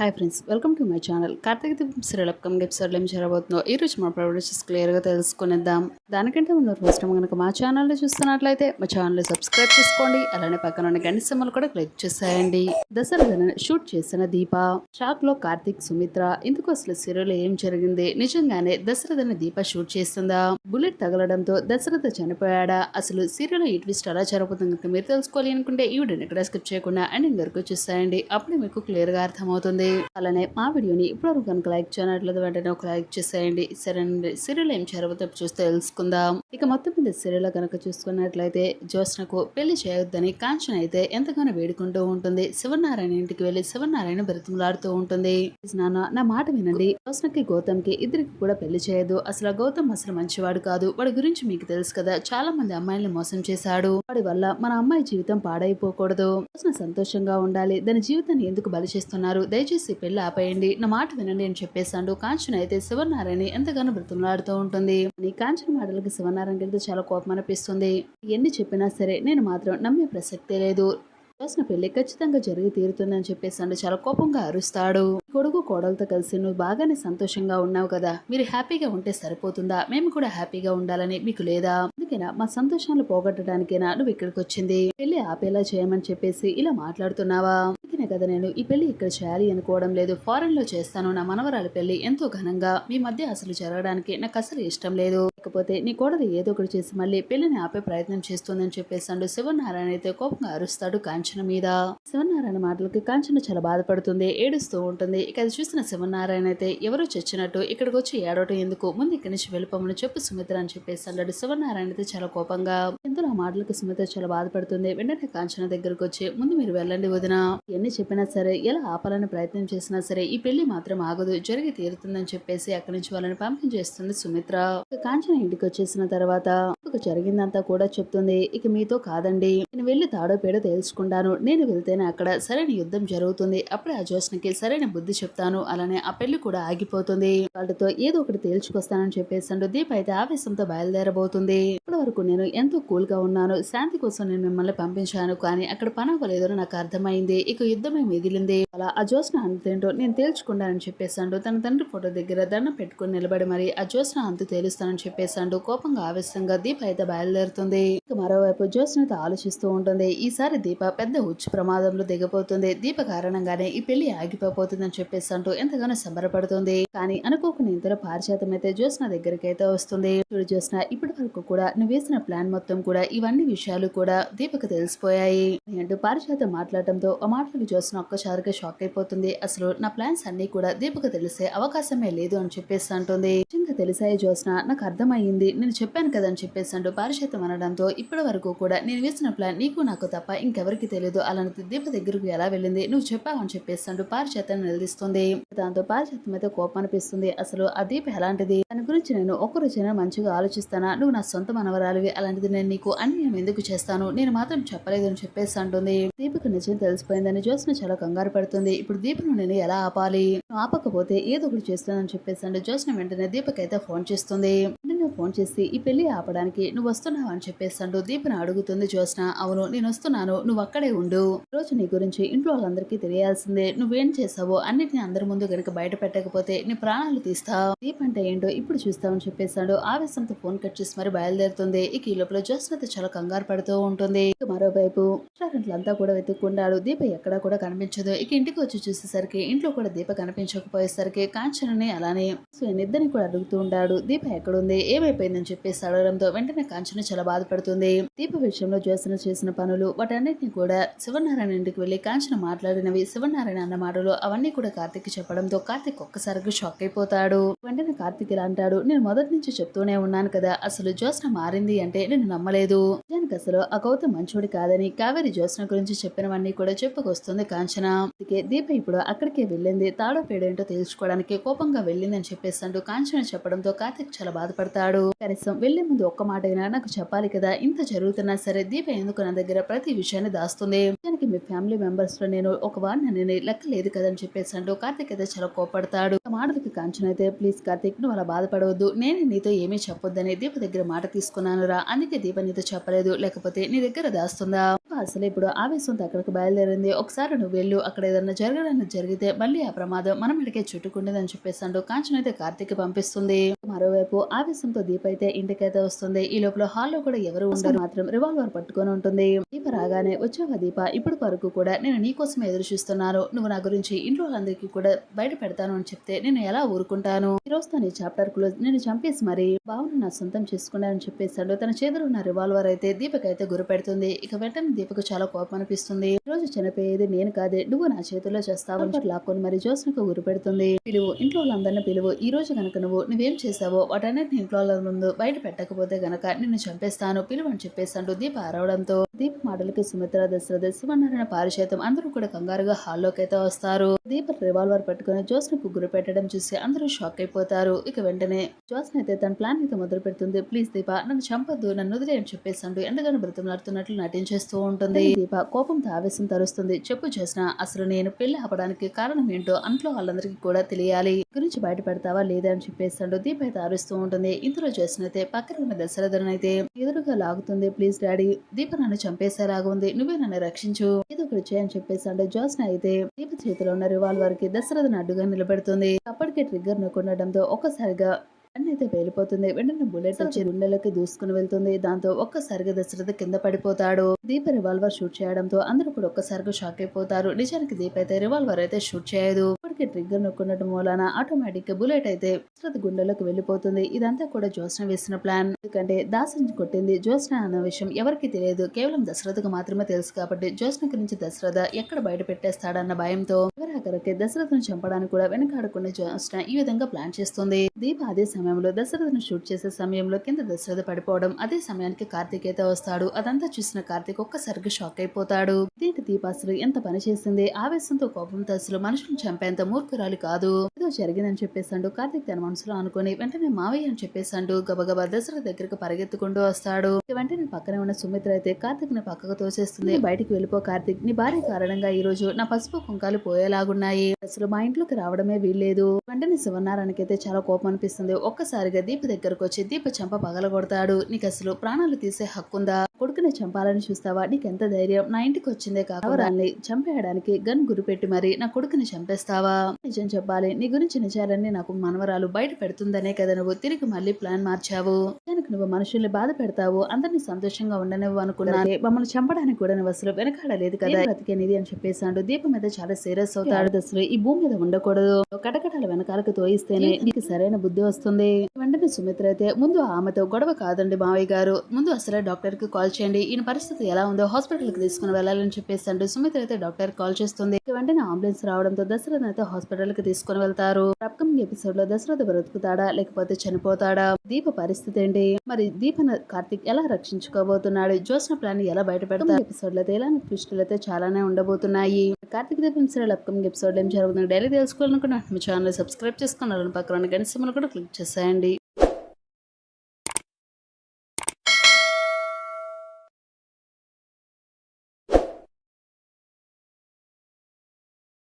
Hi friends welcome to my channel Karthika Deepam serial upcoming ఎపిసోడ్లో ఏం జరగబోతుందో ఈ రోజు మన ప్రొడ్యూసర్స్ క్లియర్గా తెలుసుకునేద్దాం. దానికంటే ముందు ఫస్ట్ టైం కనుక మా ఛానల్ని చూస్తున్నట్లయితే మా ఛానల్ సబ్స్క్రైబ్ చేసుకోండి. అలానే పక్కన ఉన్న గంట సింబల్ కూడా క్లిక్ చేసేయండి. దసరా షూట్ చేసిన దీప షాక్లో కార్తీక్ సుమిత్ర ఇందుకు అసలు సీరియల్ ఏం జరిగింది? నిజంగానే దశరథని దీప షూట్ చేస్తుందా? బుల్లెట్ తగలడంతో దశరథ చనిపోయాడా? అసలు సీరియల్ ఈ ట్విస్ట్ అలా జరగబోతుంది కనుక మీరు తెలుసుకోవాలి అనుకుంటే ఈ వీడియోని ఇక్కడ స్కిప్ చేయకుండా ఎండింగ్ వరకు చూసేయండి. అప్పుడే మీకు క్లియర్గా ఉంటుంది అలానే మా వీడియోని ఇప్పటివరకు కనుక లైక్ చేయనట్లేదు వెంటనే ఒక లైక్ చేసేయండి. సరే అండి సీరియల్ ఏం జరగబోతే చూస్తే తెలుసుకుందాం. ఇక మొత్తం మీద సీరియల్ కనుక చూసుకున్నట్లయితే జ్యోత్స్నకు పెళ్ళి చేయొద్దని కాంచన అయితే ఎంతగానో వేడుకుంటూ ఉంటుంది. శివనారాయణ ఇంటికి వెళ్ళి శివనారాయణ బ్రతిమలాడుతూ ఉంటుంది. నాన్న నా మాట వినండి. జ్యోత్స్నకి గౌతమ్కి ఇద్దరికి కూడా పెళ్ళి చేయదు అసలు గౌతమ్ అసలు మంచివాడు కాదు. వాడి గురించి మీకు తెలుసు కదా. చాలా మంది అమ్మాయిల్ని మోసం చేశాడు. వాడి వల్ల మన అమ్మాయి జీవితం పాడైపోకూడదు. జ్యోత్స్న సంతోషంగా ఉండాలి. దాని జీవితాన్ని ఎందుకు బలి చేస్తున్నారు? దయచేసి పెళ్ళి ఆపేయండి. నా మాట వినండి అని చెప్పేశాడు కాంచన అయితే శివనారాయణ ఎంతగానో బ్రతులాడుతూ ఉంటుంది. నీ కాంచన మాటలకి శివనారాయణ అయితే చాలా కోపం అనిపిస్తుంది. ఎన్ని చెప్పినా సరే నేను మాత్రం నమ్మే ప్రసక్తే లేదు. చేసిన పెళ్ళి ఖచ్చితంగా జరిగి తీరుతుందని చెప్పేసాడు చాలా కోపంగా అరుస్తాడు. కొడుకు కోడలతో కలిసి నువ్వు బాగానే సంతోషంగా ఉన్నావు కదా. మీరు హ్యాపీగా ఉంటే సరిపోతుందా? మేము కూడా హ్యాపీగా ఉండాలని మీకు లేదా? అందుకేనా మా సంతోషాలు పోగొట్టడానికేనా నువ్వు ఇక్కడికి వచ్చింది. పెళ్ళి ఆపేలా చేయమని చెప్పేసి ఇలా మాట్లాడుతున్నావా? అందుకనే కదా నేను ఈ పెళ్ళి ఇక్కడ చేయాలి అనుకోవడం లేదు. ఫారెన్లో చేస్తాను నా మనవరాలి పెళ్ళి ఎంతో ఘనంగా. మీ మధ్య అసలు జరగడానికి నాకు అసలు ఇష్టం లేదు. లేకపోతే నీ కోడలు ఏదో ఒకటి చేసి మళ్ళీ పెళ్ళిని ఆపే ప్రయత్నం చేస్తుందని చెప్పేసాడు శివనారాయణ అయితే కోపంగా అరుస్తాడు కాంచన మీద. శివనారాయణ మాటలకి కాంచన చాలా బాధపడుతుంది ఏడుస్తూ ఉంటుంది. ఇక అది చూసిన శివనారాయణ అయితే ఎవరో చచ్చినట్టు ఇక్కడికి వచ్చి ఏడవటం ఎందుకు? ముందు ఇక్కడి నుంచి వెళ్ళిపోమని చెప్పు సుమిత్ర అని చెప్పేసి అన్నాడు శివనారాయణ అయితే చాలా కోపంగా ఎంతో ఆ మాటలకు సుమిత్ర చాలా బాధపడుతుంది? వెంటనే కాంచన దగ్గరకు వచ్చి ముందు మీరు వెళ్ళండి వదిన. ఎన్ని చెప్పినా సరే ఎలా ఆపాలని ప్రయత్నం చేసినా సరే ఈ పెళ్ళి మాత్రం ఆగదు. జరిగి తీరుతుందని చెప్పేసి అక్కడి నుంచి వాళ్ళని పంపించేస్తుంది సుమిత్ర. కాంచన ఇంటికి వచ్చేసిన తర్వాత ఒక జరిగిందంతా కూడా చెప్తుంది. ఇక మీతో కాదండి. నేను వెళ్ళి తాడో పేడో నేను వెళ్తేనే అక్కడ సరైన యుద్ధం జరుగుతుంది. అప్పుడే ఆ జ్యోత్స్నకి సరైన బుద్ధి చెప్తాను. అలానే ఆ పెళ్ళి కూడా ఆగిపోతుంది. వాళ్ళతో ఏదో ఒకటి తేల్చుకొస్తానని చెప్పేసాడు దీప్ అయితే ఆవేశంతో బయలుదేరబోతుంది. ఇప్పటి వరకు నేను ఎంతో కూల్గా ఉన్నాను. శాంతి కోసం నేను మిమ్మల్ని పంపించాను. కానీ అక్కడ పని అవ్వలేదో నాకు అర్థమైంది. ఇక యుద్ధమే మిగిలింది. అలా ఆ జ్యోత్స్న అంతేంటో నేను తేల్చుకుంటానని చెప్పేసాడు తన తండ్రి ఫోటో దగ్గర దండం పెట్టుకుని నిలబడి మరి ఆ జ్యోత్స్న అంత తేలుస్తానని చెప్పేసాడు కోపంగా ఆవేశంగా దీప అయితే బయలుదేరుతుంది. మరోవైపు జ్యోత్స్నత ఆలోచిస్తూ ఉంటుంది. ఈసారి దీప పెద్ద ఉచ్చు ప్రమాదంలో దిగబోతుంది. దీప కారణంగానే ఈ పెళ్ళి ఆగిపోతుందని చెప్పేసి అంటూ ఎంతగానో సంబరపడుతుంది. కానీ అనుకోకుండా ఇంతలో పారిశాతం అయితే జ్యోత్స్న దగ్గరికి అయితే వస్తుంది. చూడు జ్యోత్స్న ఇప్పటి వరకు కూడా నువ్వు వేసిన ప్లాన్ మొత్తం కూడా ఇవన్నీ విషయాలు కూడా దీపకు తెలిసిపోయాయి. అంటూ పారిశాతం మాట్లాడటంతో ఆ మాటలకు జ్యోత్స్న ఒక్కసారిగా షాక్ అయిపోతుంది. అసలు నా ప్లాన్స్ అన్ని కూడా దీపకు తెలిసే అవకాశమే లేదు అని చెప్పేసి అంటుంది. నిజంగా తెలిసాయి జ్యోత్స్న? నాకు అర్థమయ్యింది. నేను చెప్పాను కదా అని చెప్పేసి అనడంతో ఇప్పటి వరకు కూడా నేను వేసిన ప్లాన్ నీకు నాకు తప్ప ఇంకెవరికి తెలియదు అలాంటి దీప దగ్గరకు ఎలా వెళ్ళింది? నువ్వు చెప్పావని చెప్పేసి అంటూ పారిశాతం నిలదీస్తుంది. దాంతో పారిశాతం అయితే కోపం అనిపిస్తుంది. అసలు ఆ దీప ఎలాంటిది? దాని గురించి నేను ఒక్క రోజైనా మంచిగా ఆలోచిస్తానా? నువ్వు నా సొంత మనవరాలివి. అలాంటిది నేను నీకు అన్యాయం ఎందుకు చేస్తాను? నేను మాత్రం చెప్పలేదు అని చెప్పేసి అంటుంది. దీపకు నిజం తెలిసిపోయిందని జ్యోత్స్న చాలా కంగారు పడుతుంది. ఇప్పుడు దీపను నేను ఎలా ఆపాలి? నువ్వు ఆపకపోతే ఏదో ఒకటి చేస్తానని చెప్పేసి అంటే జ్యోత్స్న వెంటనే దీపకైతే ఫోన్ చేస్తుంది. వెంటనే ఫోన్ చేసి ఈ పెళ్ళి ఆపడానికి నువ్వు వస్తున్నావు అని చెప్పేస్తాడు దీపన అడుగుతుంది జ్యోత్స్న. అవును నేను వస్తున్నాను. నువ్వు అక్కడే ఉండు. రోజు నీ గురించి ఇంట్లో వాళ్ళందరికీ తెలియాల్సిందే. నువ్వేం చేసావో అన్నిటిని అందరి ముందు గనక బయట పెట్టకపోతే నీ ప్రాణాలు తీస్తావు. దీప్ అంటే ఏంటో ఇప్పుడు చూస్తావని చెప్పేశాడు ఆవేశంతో ఫోన్ కట్ చేసి మరి బయలుదేరుతుంది. ఇక ఈ లోపల జ్యోత్స్న చాలా కంగారు పడుతూ ఉంటుంది. ఇక మరోవైపు రెస్టారెంట్లంతా కూడా వెతుక్కుంటాడు. దీప ఎక్కడా కూడా కనిపించదు. ఇక ఇంటికి వచ్చి చూసేసరికి ఇంట్లో కూడా దీప కనిపించకపోయేసరికి కాంచనని అలానే ఇద్దరిని కూడా అడుగుతూ ఉంటాడు. దీప ఎక్కడుంది? ఏమైపోయిందని చెప్పేసి అడగడంతో వెంటనే కాంచన చాలా బాధపడుతుంది. దీప విషయంలో జ్యోత్సన చేసిన పనులు వాటన్నిటిని కూడా శివనారాయణ ఇంటికి వెళ్ళి కాంచన మాట్లాడినవి శివనారాయణ అన్న మాటలు అవన్నీ కూడా కార్తిక్ చెప్పడంతో కార్తిక్ ఒక్కసారిగా షాక్ అయిపోతాడు. వెంటనే కార్తిక్ ఇలా అంటాడు నేను మొదటి నుంచి చెప్తూనే ఉన్నాను కదా అసలు జ్యోత్స్న మారింది అంటే నేను నమ్మలేదు. నిజానికి అసలు ఆ గౌతమ్ మంచోడి కాదని కావేరి జ్యోత్స్న గురించి చెప్పినవన్నీ కూడా చెప్పుకొస్తుంది కాంచన. అందుకే దీప ఇప్పుడు అక్కడికే వెళ్ళింది తాడో పేడేంటో తెలుసుకోవడానికి కోపంగా వెళ్ళిందని చెప్పేసి అంటూ కాంచన చెప్పడంతో కార్తిక్ చాలా బాధపడతాడు. కనీసం వెళ్ళే ముందు ఒక్క మాట అయినా నాకు చెప్పాలి కదా. ఇంత జరుగుతున్నా సరే దీప ఎందుకు నా దగ్గర ప్రతి విషయాన్ని దాస్తుంది? దానికి మీ ఫ్యామిలీ మెంబర్స్లో నేను ఒక వాడిని నేను లెక్క లేదు కదని చెప్పేసి అంటూ కార్తిక్ అయితే చాలా కోపడతాడు మాటలకి కాంచన అయితే ప్లీజ్ కార్తిక్ నువ్వు అలా బాధపడవద్దు. నేను నీతో ఏమీ చెప్పొద్దని దీప దగ్గర మాట తీసుకున్నాను రా అందుకే దీప నీతో చెప్పలేదు. లేకపోతే నీ దగ్గర దాస్తుందా? అసలు ఇప్పుడు ఆవేశంతో అక్కడికి బయలుదేరింది. ఒకసారి నువ్వు వెళ్ళు. అక్కడ ఏదైనా జరగడానికి జరిగితే మళ్ళీ ఆ ప్రమాదం మనం ఇడికే చుట్టుకుండేదని చెప్పేసాడు కాంచన అయితే కార్తిక్ పంపిస్తుంది. మరోవైపు ఆవేశంతో దీప అయితే ఇంటికైతే వస్తుంది. ఈ లోపల హాల్లో కూడా ఎవరు ఉండరు. మాత్రం రివాల్వర్ పట్టుకొని ఉంటుంది. దీప రాగానే వచ్చావా దీప? ఇప్పుడు వరకు కూడా నేను నీ కోసం ఎదురు చూస్తున్నాను. నువ్వు నా గురించి ఇంట్లో వాళ్ళందరికీ కూడా బయట పెడతాను అని చెప్తే నేను ఎలా ఊరుకుంటాను? ఈ రోజు చాప్టర్ క్లోజ్ నేను చంపేసి మరి బావును నా సొంతం చేసుకున్నానని చెప్పేశాడు. తన చేతిలో ఉన్న రివాల్వర్ అయితే దీపక్ అయితే గురిపెడుతుంది ఇక వెంటనే దీపకు చాలా కోపం అనిపిస్తుంది. ఈ రోజు చనిపోయేది నేను కాదే నువ్వు నా చేతిలో చేస్తావు లాక్కొని మరి జోస్నకు గురిపెడుతుంది పిలువు ఇంట్లో వాళ్ళందరినీ పిలువు ఈ రోజు గనక నువ్వు నువ్వేం చేసావో వాటన్నిటిని ఇంట్లో ముందు బయట పెట్టకపోతే గనక నిన్ను చంపేస్తాను పిలువు అని చెప్పేసాడు దీప అరవడంతో. దీప మాటలకి సుమిత్ర దశరథ శివనారాయణ పారిషేతం అందరూ కూడా కంగారుగా హాల్లోకి అయితే వస్తారు. దీప రివాల్వర్ పెట్టుకుని జోస్నకు గురిపెట్టడం చూసి అందరూ షాక్ అయిపోతారు ఇక వెంటనే జోస్న అయితే తన ప్లాన్ అయితే మొదలు పెడుతుంది. ప్లీజ్ దీప నన్ను చంపొద్దు నన్ను వదిలేయని చెప్పేసాడు ఎందుకని బ్రతిమలాడుతున్నట్లు నటించేస్తూ ఉంటుంది. దీప కోపంతో ఆవేశం తరుస్తుంది. చెప్పు జోస్న అసలు నేను పెళ్ళి ఆపడానికి కారణం ఏంటో అంట్లో వాళ్ళందరికీ కూడా తెలియాలి. గురించి బయట పెడతావా లేదా అని చెప్పేసాడు దీప అయితే అరుస్తూ ఉంటుంది. ఇందులో జోస్న అయితే పక్కన ఉన్న దశరథన్ అయితే ఎదురుగా లాగుతుంది. ప్లీజ్ డాడీ దీప నన్ను చంపేసేలాగా ఉంది. నువ్వే నన్ను రక్షించు. ఏదో ఒకటి చేయని చెప్పేసాడు జోస్న అయితే దీప చేతిలో ఉన్న రివాల్వర్కి దశరథన్ అడ్డుగా నిలబెడుతుంది. అప్పటికే ట్రిగ్గర్ నొక్కుండటంతో ఒక్కసారిగా అన్ని అయితే పేలిపోతుంది. వెంటనే బుల్లెట్ వచ్చి గుండెలకి దూసుకుని వెళ్తుంది. దాంతో ఒక్కసారిగా దశరథ కింద పడిపోతాడు. దీప రివాల్వర్ షూట్ చేయడంతో అందరూ కూడా ఒక్కసారిగా షాక్ అయిపోతారు. నిజానికి దీప అయితే రివాల్వర్ అయితే షూట్ చేయదు. ఇప్పటికే ట్రిగ్గర్ నొక్కున్నట్టు మూలాన ఆటోమేటిక్గా బుల్లెట్ అయితే దశరథ గుండెలోకి వెళ్ళిపోతుంది. ఇదంతా కూడా జ్యోత్స్న వేసిన ప్లాన్ ఎందుకంటే దాసన్ కొట్టింది జ్యోత్స్న అన్న విషయం ఎవరికి తెలియదు. కేవలం దశరథకు మాత్రమే తెలుసు కాబట్టి జ్యోత్స్న గురించి దశరథ ఎక్కడ బయట పెట్టేస్తాడన్న భయంతో ఎవరాకరకి దశరథను చంపడానికి కూడా వెనకాడకుండా జ్యోత్స్న ఈ విధంగా ప్లాన్ చేస్తుంది. దీప అదే సమయంలో దశరథను షూట్ చేసే సమయంలో కింద దశరథ పడిపోవడం అదే సమయానికి కార్తీక్ అయితే వస్తాడు. అదంతా చూసిన కార్తీక్ ఒక్కసారిగా షాక్ అయిపోతాడు. దీంటి దీప అసలు ఎంత పని చేసింది? ఆవేశంతో కోపంతో అసలు మనుషులను చంపేంత మూర్ఖురాలు కాదు. ఏదో జరిగిందని చెప్పేసాడు కార్తిక్ తన మనసులో అనుకుని వెంటనే మావయ్య అని చెప్పేసాడు గబగబా దసరా దగ్గరకు పరిగెత్తుకుంటూ వస్తాడు. వెంటనే పక్కనే ఉన్న సుమిత్ర అయితే కార్తిక్ని పక్కకు తోసేస్తుంది. బయటికి వెళ్ళిపో కార్తీక్. నీ భార్య కారణంగా ఈ రోజు నా పసుపు కుంకాలు పోయేలాగున్నాయి. అసలు మా ఇంట్లోకి రావడమే వీల్లేదు. వెంటనే శివనారాయణకి అయితే చాలా కోపం అనిపిస్తుంది. ఒక్కసారిగా దీప దగ్గరకు వచ్చి దీప చంప పగలగొడతాడు. నీకు అసలు ప్రాణాలు తీసే హక్కుందా? కొడుకుని చంపాలని చూస్తావా? నీకెంత ధైర్యం? నా ఇంటికి వచ్చిందే కావరాల్ని చంపేయడానికి గన్ గురిపెట్టి మరి నా కొడుకుని చంపేస్తావా? నిజం చెప్పాలి. నీ గురించి నిజాలన్నీ నాకు మనవరాలు బయట పెడుతుందనే కదా నువ్వు. తిరిగి మళ్ళీ ప్లాన్ మార్చావు. దానికి నువ్వు మనుషుల్ని బాధ పెడతావు. అందరినీ సంతోషంగా ఉండనివ్వు అనుకున్నాను. మమ్మల్ని చంపడానికి కూడా నువ్వు అసలు వెనకాడలేదు కదా. బ్రతికేనిది అని చెప్పేసాడు దీపం మీద చాలా సీరియస్ అవుతాడు. అసలు ఈ భూమి మీద ఉండకూడదు. కటకటాల వెనకాలకు తోయిస్తేనే నీకు సరైన బుద్ధి వస్తుంది. వెంటనే సుమిత్ర అయితే ముందు ఆమెతో గొడవ కాదండి మావయ్య గారు. ముందు అసలే డాక్టర్కి కాల్ చేయండి. ఈయన పరిస్థితి ఎలా ఉందో హాస్పిటల్కి తీసుకుని వెళ్ళాలని చెప్పేసాడు సుమిత్ర అయితే డాక్టర్ కాల్ చేస్తుంది. వెంటనే అంబులెన్స్ రావడంతో దశరథ్ అయితే హాస్పిటల్కి తీసుకుని వెళ్తారు. అప్కమింగ్ ఎపిసోడ్లో దశరథ బ్రతుకుతాడా? లేకపోతే చనిపోతాడా? దీప పరిస్థితి ఏంటి? మరి దీపను కార్తిక్ ఎలా రక్షించుకోబోతున్నాడు? జోసిన ప్లాన్ ఎలా బయటపెడతాడు? ఎపిసోడ్లో ఎలాంటి ట్విస్టులు అయితే చాలానే ఉండబోతున్నాయి. కార్తిక్ దీపం సీరియల్ అప్కమింగ్ ఎపిసోడ్ ఏం జరుగుతుంది డైలీ తెలుసుకోవాలనుకున్నా మీ ఛానల్ సబ్స్క్రైబ్ చేసుకున్నారని పక్కన గణిసమ్మను కూడా క్లిక్ చేసేయండి.